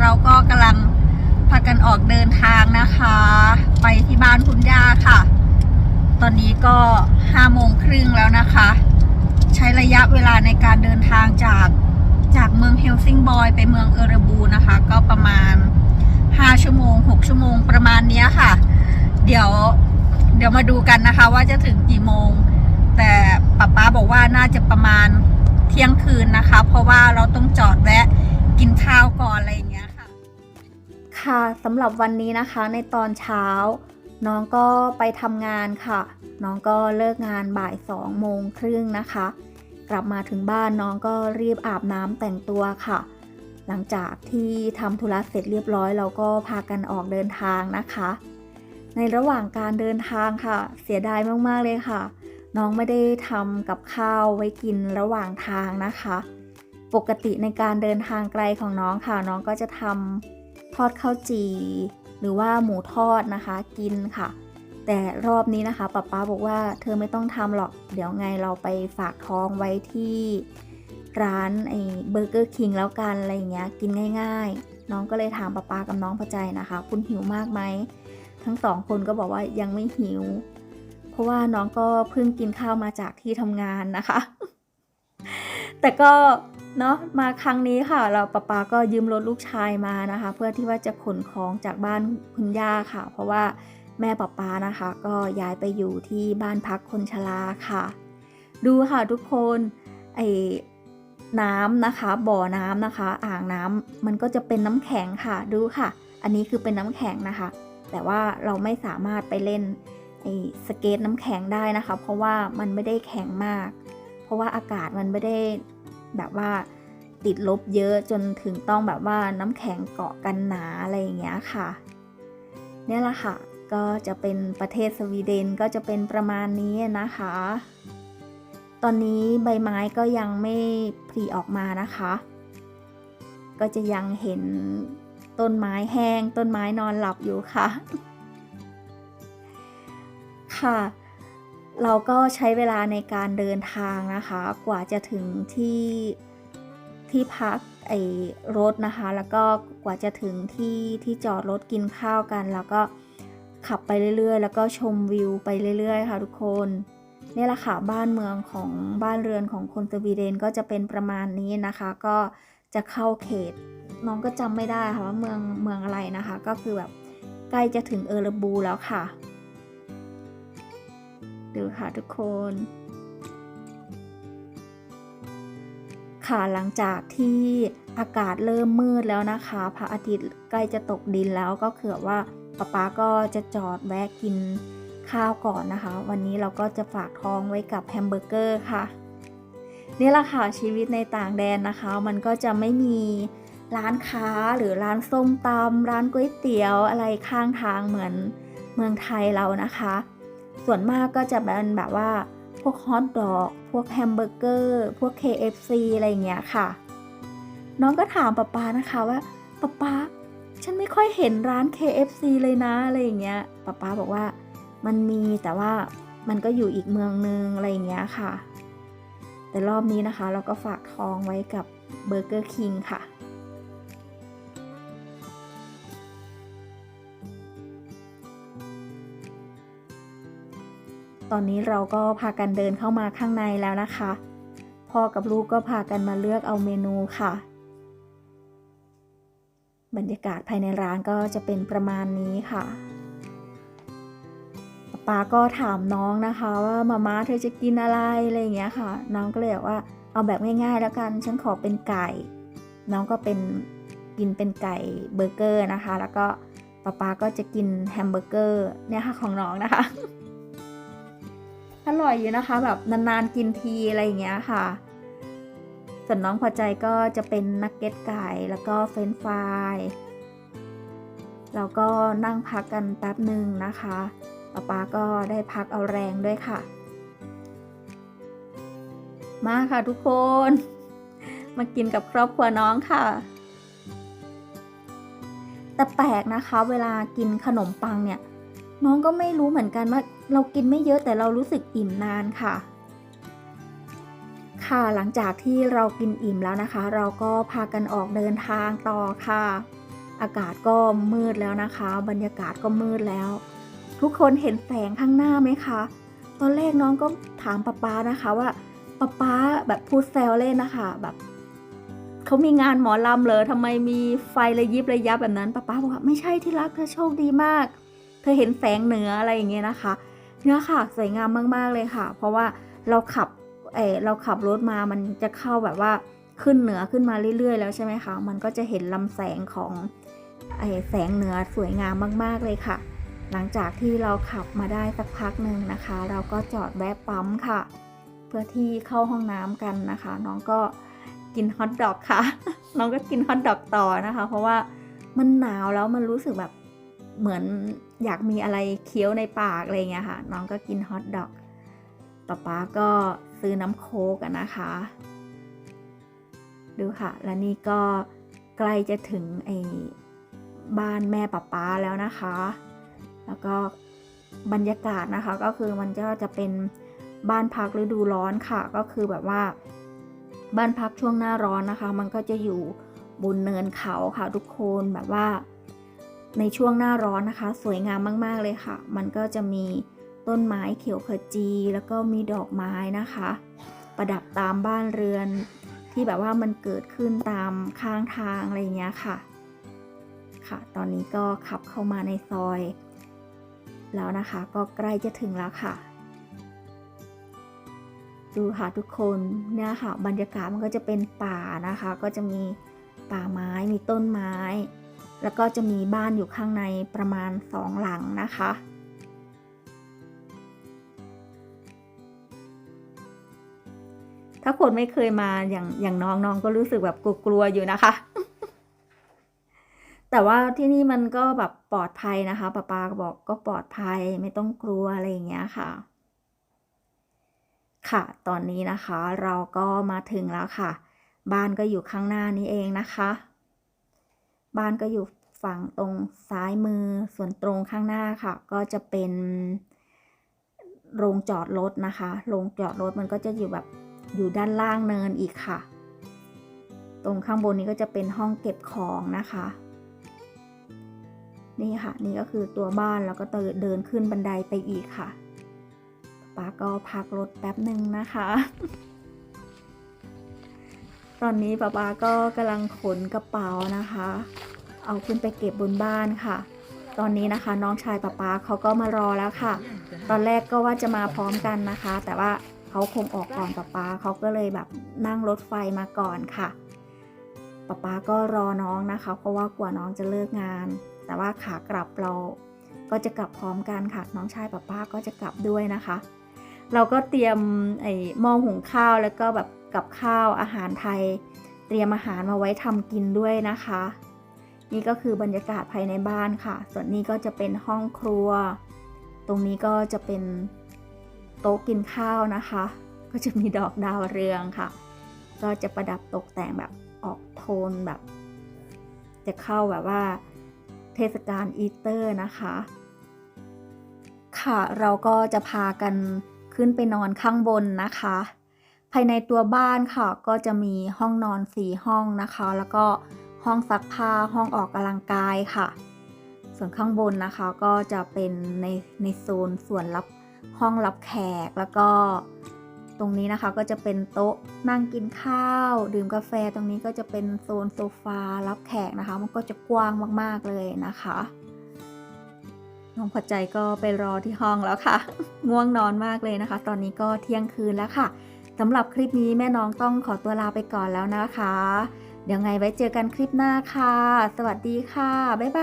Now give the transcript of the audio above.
เราก็กำลังพากันออกเดินทางนะคะ ไปที่บ้านคุณย่าค่ะ ตอนนี้ก็ห้าโมงครึ่งแล้วนะคะ ใช้ระยะเวลาในการเดินทางจากจากเมืองเฮลซิงบอยไปเมืองเออร์บูนะคะ ก็ประมาณ 5 ชั่วโมง 6 ชั่วโมงประมาณนี้ค่ะ เดี๋ยวเดี๋ยวมาดูกันนะคะว่าจะถึงกี่โมง แต่ป๊าป๊าบอกว่าน่าจะประมาณเที่ยงคืนนะคะ เพราะว่าเราต้องจอดแวะ กินข้าวก่อนอะไรอย่างเงี้ยค่ะ ค่ะสำหรับวันนี้นะคะในตอนเช้า น้องก็ไปทำงานค่ะ น้องก็เลิกงานบ่ายสองโมงครึ่งนะคะ กลับมาถึงบ้านน้องก็รีบอาบน้ำแต่งตัวค่ะ หลังจากที่ทำธุระเสร็จเรียบร้อย เราก็พากันออกเดินทางนะคะ ในระหว่างการเดินทางค่ะ เสียดายมากๆเลยค่ะ น้องไม่ได้ทำกับข้าวไว้กินระหว่างทางนะคะ ปกติในการเดินทางไกลของน้องค่ะ น้องก็จะทำทอดข้าวจี่หรือว่าหมูทอดนะคะกินค่ะ แต่รอบนี้นะคะป๊าป๊าบอกว่าเธอไม่ต้องทำหรอก เดี๋ยวไงเราไปฝากท้องไว้ที่ร้านไอ้เบอร์เกอร์คิงแล้วกันอะไรอย่างเงี้ยกินง่าย ๆ น้องก็เลยถามป๊าป๊ากับน้องพอใจนะคะ คุณหิวมากไหมทั้งสองคนก็บอกว่ายังไม่หิว เพราะว่าน้องก็เพิ่งกินข้าวมาจากที่ทำงานนะคะ แต่ก็ เนาะมาครั้งนี้ค่ะ เราป๊าป๊าก็ยืมรถลูกชายมานะคะ เพื่อที่ว่าจะขนของจากบ้านคุณย่าค่ะ เพราะว่าแม่ป๊าป๊านะคะ ก็ย้ายไปอยู่ที่บ้านพักคนชราค่ะ ดูค่ะทุกคนไอ้น้ำนะคะ บ่อน้ำนะคะ อ่างน้ำมันก็จะเป็นน้ำแข็งค่ะดูค่ะ อันนี้คือเป็นน้ำแข็งนะคะ แต่ว่าเราไม่สามารถไปเล่นไอ้สเก็ตน้ำแข็งได้นะคะ เพราะว่ามันไม่ได้แข็งมาก เพราะว่าอากาศมันไม่ได้ แบบว่าติดลบเยอะจนถึงต้องแบบว่าน้ำแข็งเกาะกันหนาอะไรอย่างเงี้ยค่ะเนี่ยแหละค่ะ ก็จะเป็นประเทศสวีเดนก็จะเป็นประมาณนี้นะคะ ตอนนี้ใบไม้ก็ยังไม่ผลิออกมานะคะ ก็จะยังเห็นต้นไม้แห้ง ต้นไม้นอนหลับอยู่ค่ะ ค่ะ เราก็ใช้เวลาในการเดินทางนะคะ กว่าจะถึงที่ที่พักไอ้รถนะคะ แล้วก็กว่าจะถึงที่ที่จอดรถกินข้าวกัน แล้วก็ขับไปเรื่อยๆ แล้วก็ชมวิวไปเรื่อยๆ ค่ะทุกคนนี่แหละค่ะบ้านเมืองของบ้านเรือนของคนสวีเดนก็จะเป็นประมาณนี้นะคะ ก็จะเข้าเขต น้องก็จำไม่ได้ค่ะว่าเมืองเมืองอะไรนะคะ ก็คือแบบใกล้จะถึงเออร์บูแล้วค่ะ ดูค่ะทุกคน ค่ะหลังจากที่อากาศเริ่มมืดแล้วนะคะ พระอาทิตย์ใกล้จะตกดินแล้วก็คือว่าป๊าป๊าก็จะจอดแวะกินข้าวก่อนนะคะ วันนี้เราก็จะฝากท้องไว้กับแฮมเบอร์เกอร์ค่ะนี่แหละค่ะชีวิตในต่างแดนนะคะ มันก็จะไม่มีร้านค้าหรือร้านส้มตำร้านก๋วยเตี๋ยวอะไรข้างทางเหมือนเมืองไทยเรานะคะ ส่วนมากก็จะเป็นแบบว่า พวกฮอทดอก พวกแฮมเบอร์เกอร์ พวก KFC อะไรอย่างเงี้ยค่ะ น้องก็ถามป๊าป๊านะคะว่าป๊าป๊าฉันไม่ค่อยเห็นร้าน KFC เลยนะอะไรอย่างเงี้ยป๊าป๊าบอกว่ามันมีแต่ว่ามันก็อยู่อีกเมืองนึงอะไรอย่างเงี้ยค่ะ แต่รอบนี้นะคะ เราก็ฝากท้องไว้กับเบอร์เกอร์คิงค่ะ ตอนนี้เราก็พากันเดินเข้ามาข้างในแล้วนะคะ พ่อกับลูกก็พากันมาเลือกเอาเมนูค่ะ บรรยากาศภายในร้านก็จะเป็นประมาณนี้ค่ะป้าก็ถามน้องนะคะว่ามาม่าเธอจะกินอะไรอะไรอย่างเงี้ยค่ะ น้องก็เลยบอกว่าเอาแบบง่ายๆแล้วกันฉันขอเป็นไก่ น้องก็เป็นกินเป็นไก่เบอร์เกอร์นะคะ แล้วก็ป้าป้าก็จะกินแฮมเบอร์เกอร์เนี่ยค่ะของน้องนะคะ อร่อยอยู่นะคะ แบบนานๆกินทีอะไรอย่างเงี้ยค่ะ ส่วนน้องพอใจก็จะเป็นนักเก็ตไก่แล้วก็เฟรนฟรายแล้วก็นั่งพักกันแป๊บหนึ่งนะคะป๊าป๊าก็ได้พักเอาแรงด้วยค่ะ มาค่ะทุกคน มากินกับครอบครัวน้องค่ะ แต่แปลกนะคะ เวลากินขนมปังเนี่ย น้องก็ไม่รู้เหมือนกันว่าเรากินไม่เยอะแต่เรารู้สึกอิ่มนานค่ะ ค่ะหลังจากที่เรากินอิ่มแล้วนะคะ เราก็พากันออกเดินทางต่อค่ะ อากาศก็มืดแล้วนะคะ บรรยากาศก็มืดแล้ว ทุกคนเห็นแสงข้างหน้าไหมคะ ตอนแรกน้องก็ถามป๊าป๊านะคะว่าป๊าป๊าแบบพูดแซวเล่นนะคะแบบเขามีงานหมอลำเลยทำไมมีไฟระยิบระยับแบบนั้นป๊าป๊าบอกว่าไม่ใช่ที่รักเธอโชคดีมาก เธอเห็นแสงเหนืออะไรอย่างเงี้ยนะคะ เนื้อค่ะสวยงามมากๆเลยค่ะ เพราะว่าเราขับเออเราขับรถมามันจะเข้าแบบว่าขึ้นเหนือขึ้นมาเรื่อยๆ แล้วใช่ไหมคะ มันก็จะเห็นลำแสงของไอแสงเหนือสวยงามมากๆเลยค่ะ หลังจากที่เราขับมาได้สักพักหนึ่งนะคะ เราก็จอดแวะปั๊มค่ะ เพื่อที่เข้าห้องน้ำกันนะคะ น้องก็กินฮอทดอกค่ะ น้องก็กินฮอทดอกต่อนะคะ เพราะว่ามันหนาวแล้วมันรู้สึกแบบ เหมือนอยากมีอะไรเคี้ยวในปากอะไรเงี้ยค่ะ น้องก็กินฮอทดอกป๊าป๊าก็ซื้อน้ำโค้กนะคะ ดูค่ะ และนี่ก็ใกล้จะถึงไอ้บ้านแม่ป๊าป๊าแล้วนะคะ แล้วก็บรรยากาศนะคะ ก็คือมันก็จะเป็นบ้านพักฤดูร้อนค่ะ ก็คือแบบว่า บ้านพักช่วงหน้าร้อนนะคะ มันก็จะอยู่บนเนินเขาค่ะทุกคนแบบว่า ในช่วงหน้าร้อนนะคะ สวยงามมาก ๆ เลยค่ะ มันก็จะมีต้นไม้เขียวขจี แล้วก็มีดอกไม้นะคะ ประดับตามบ้านเรือน ที่แบบว่ามันเกิดขึ้นตามข้างทางอะไรอย่างเงี้ยค่ะ ค่ะ ตอนนี้ก็ขับเข้ามาในซอย แล้วนะคะก็ใกล้จะถึงแล้วค่ะ ดูค่ะทุกคนเนี่ยค่ะ บรรยากาศมันก็จะเป็นป่านะคะ ก็จะมีป่าไม้มีต้นไม้ แล้วก็จะมีบ้านอยู่ข้างในประมาณสองหลังนะคะ ถ้าคนไม่เคยมาอย่างอย่างน้องน้องก็รู้สึกแบบกลัวๆอยู่นะคะ แต่ว่าที่นี่มันก็แบบปลอดภัยนะคะป้าปาบอกก็ปลอดภัยไม่ต้องกลัวอะไรอย่างเงี้ยค่ะค่ะ ตอนนี้นะคะเราก็มาถึงแล้วค่ะ บ้านก็อยู่ข้างหน้านี้เองนะคะ บ้านก็อยู่ฝั่งตรงซ้ายมือส่วนตรงข้างหน้าค่ะ ก็จะเป็นโรงจอดรถนะคะโรงจอดรถมันก็จะอยู่แบบอยู่ด้านล่างเนินอีกค่ะ ตรงข้างบนนี้ก็จะเป็นห้องเก็บของนะคะ นี่ค่ะ นี่ก็คือตัวบ้านแล้วก็เดินขึ้นบันไดไปอีกค่ะป้าก็พักรถแป๊บหนึ่งนะคะ ตอนนี้ป้าป้าก็กำลังขนกระเป๋านะคะ เอาขึ้นไปเก็บบนบ้านค่ะ ตอนนี้นะคะน้องชายป้าป้าเขาก็มารอแล้วค่ะ ตอนแรกก็ว่าจะมาพร้อมกันนะคะ แต่ว่าเขาคงออกก่อนป้าป้าเขาก็เลยแบบนั่งรถไฟมาก่อนค่ะป้าป้าก็รอน้องนะคะ เพราะว่ากว่าน้องจะเลิกงาน แต่ว่าขากลับเราก็จะกลับพร้อมกันค่ะ น้องชายป้าป้าก็จะกลับด้วยนะคะ เราก็เตรียมไอ้หม้อหุงข้าวแล้วก็แบบ กับข้าวอาหารไทย เตรียมอาหารมาไว้ทำกินด้วยนะคะ นี่ก็คือบรรยากาศภายในบ้านค่ะ ส่วนนี้ก็จะเป็นห้องครัว ตรงนี้ก็จะเป็นโต๊ะกินข้าวนะคะ ก็จะมีดอกดาวเรืองค่ะ ก็จะประดับตกแต่งแบบออกโทนแบบ จะเข้าแบบว่าเทศกาลอีเตอร์นะคะ ค่ะเราก็จะพากันขึ้นไปนอนข้างบนนะคะ ภายในตัวบ้านค่ะ ก็จะมีห้องนอนสี่ห้องนะคะ แล้วก็ห้องซักผ้าห้องออกกำลังกายค่ะ ส่วนข้างบนนะคะก็จะเป็นในในโซนส่วนรับห้องรับแขกแล้วก็ตรงนี้นะคะก็จะเป็นโต๊ะนั่งกินข้าว ดื่มกาแฟตรงนี้ก็จะเป็นโซนโซฟารับแขกนะคะ มันก็จะกว้างมากๆเลยนะคะน้องพอใจก็ไปรอที่ห้องแล้วค่ะ ง่วงนอนมากเลยนะคะ ตอนนี้ก็เที่ยงคืนแล้วค่ะ สำหรับคลิปนี้แม่น้องต้องขอตัวลาไปก่อนแล้วนะคะ เดี๋ยวไงไว้เจอกันคลิปหน้าค่ะ สวัสดีค่ะ บ๊ายบาย